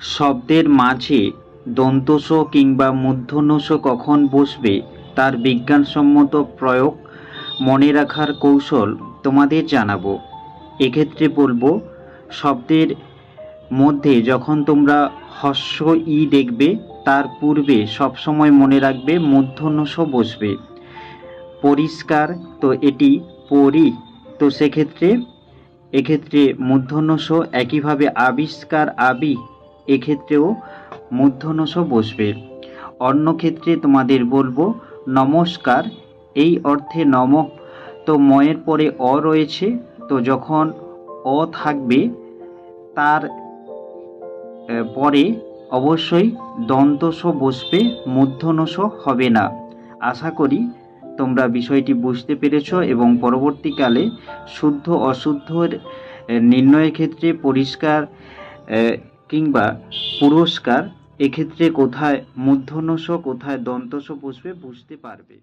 শব্দের মাঝে দন্তস কিংবা মূর্ধন্যস কখন বসবে তার বিজ্ঞানসম্মত প্রয়োগ মনে রাখার কৌশল তোমাদের জানাব। এক্ষেত্রে বলব, শব্দের মধ্যে যখন তোমরা হস্য ই দেখবে, তার পূর্বে সবসময় মনে রাখবে মূর্ধন্যস বসবে। পরিষ্কার, তো এটি পরি, তো সেক্ষেত্রে, এক্ষেত্রে মূর্ধন্যস একইভাবে আবিষ্কার আবি এক্ষেত্রেও মূর্ধন্যস বসবে। অন্য ক্ষেত্রে তোমাদের বলব, নমস্কার, এই অর্থে নম। তো ময়ের পরে অ রয়েছে, তো যখন অ থাকবে, তার পরে অবশ্যই দন্তস বসবে মূর্ধন্যস হবে না। আশা করি তোমরা বিষয়টি বুঝতে পেরেছ এবং পরবর্তীকালে শুদ্ধ অশুদ্ধর নির্ণয়ের ক্ষেত্রে পরিষ্কার কিংবা পুরস্কার এক্ষেত্রে কোথায় মূর্ধন্যস কোথায় দন্তস বসবে বুঝতে পারবে।